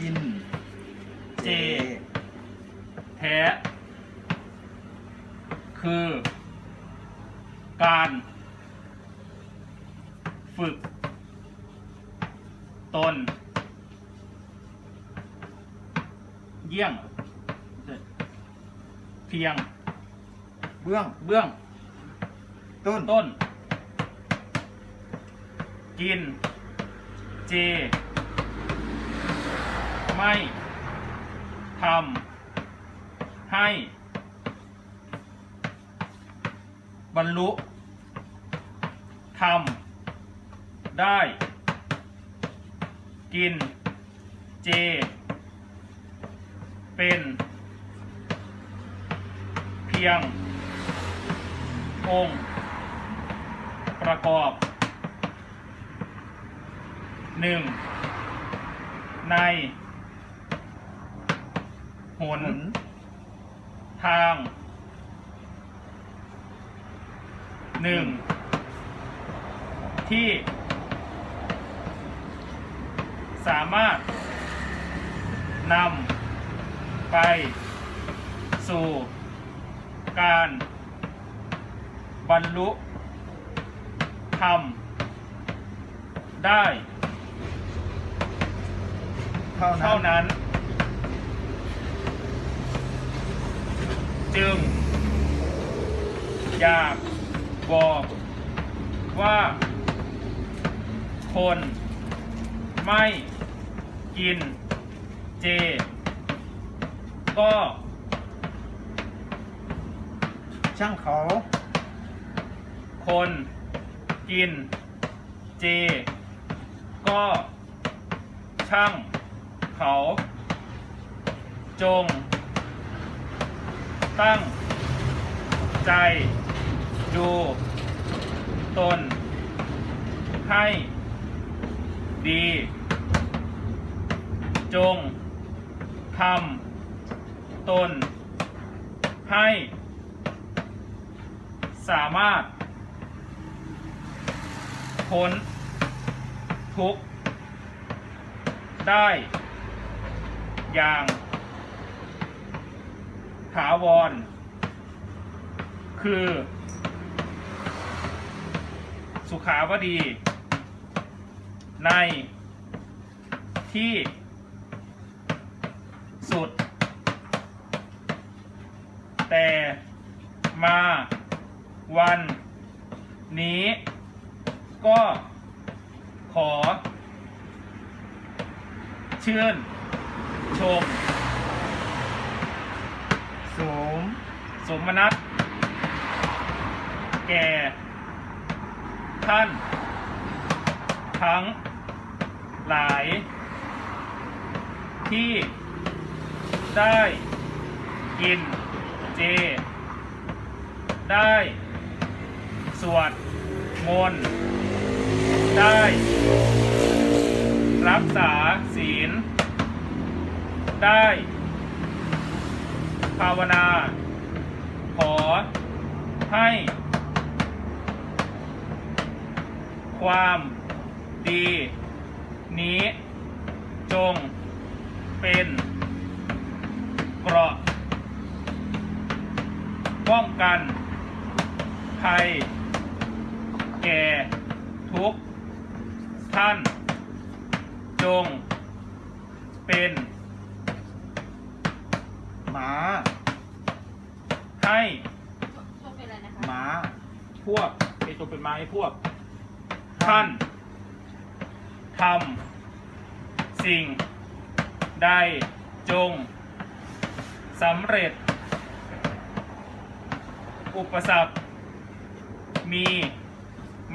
กิน เจ แท้ คือ การ ฝึก ตน เยี่ยง เพียง เบื้อง เบื้อง ต้น ต้น กิน เจ ไม่ทำให้ บรรลุทำได้ กินเจ เป็น เพียง องค์ ประกอบหนึ่งใน หนหน ทางหนึ่งที่ สามารถนำไปสู่การบรรลุทำได้ เท่านั้น เท่านั้น จึง อยากบอกว่า คนไม่กินเจ ก็ ช่างเขา คนกินเจ ก็ช่างเขา จง ตั้ง ใจดู ตน ให้ ดี จงทำตน ให้ สามารถพ้นทุกข์ได้อย่าง ถาวร คือ สุขาวดี ในที่สุด แต่มาวันนี้ ก็ขอเชื่น ชม สม สมนัตแก่ ท่าน ทั้ง หลาย ที่ได้กินเจ ได้สวดมนต์ได้ รักษาศีล ได้ ภาวนา ขอให้ ความดี นี้ จง เป็นเกราะป้องกันภัยแก่ทุกท่าน จง เป็น มาให้ชอบเป็นอะไรนะคะหมาพวกเป็นตัวเป็นไม้พวก ท่านทำสิ่งใดจงสำเร็จ อุปสรรคมี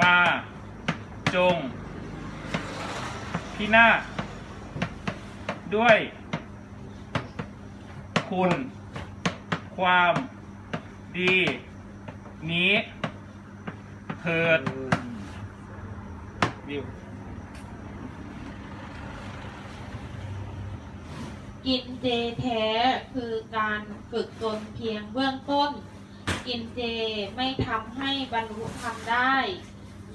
มาจงพินาศด้วย คุณ ความดี นี้ เถิดวิวกินเจแท้คือการฝึกตนเพียงเบื้องต้น กินเจไม่ทำให้บรรลุธรรมได้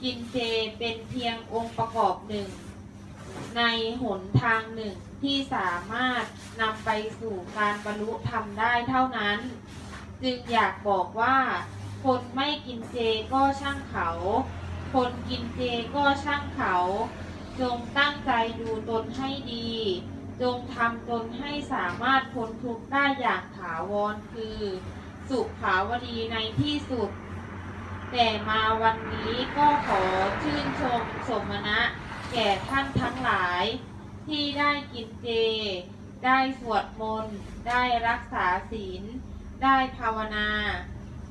กินเจเป็นเพียงองค์ประกอบหนึ่ง ในหนทางหนึ่งที่สามารถนำไปสู่การบรรลุธรรมได้เท่านั้น จึงอยากบอกว่า คนไม่กินเจก็ช่างเขา คนกินเจก็ช่างเขา จงตั้งใจดูตนให้ดี จงทำตนให้สามารถพ้นทุกข์ได้อย่างถาวรคือ สุขาวดีในที่สุด แต่มาวันนี้ก็ขอชื่นชมสมณะ แก่ท่านทั้งหลาย ที่ได้กินเจ ได้สวดมนต์ ได้รักษาศีล ได้ภาวนา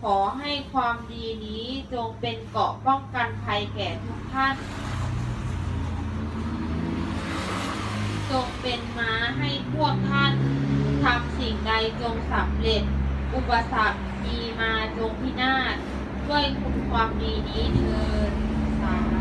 ขอให้ความดีนี้จงเป็นเกราะป้องกันภัยแก่ทุกท่าน จงเป็นม้าให้พวกท่านทำสิ่งใดจงสำเร็จ อุปสรรคมีมาจงพินาศด้วยคุณความดีนี้เถิดสาธุ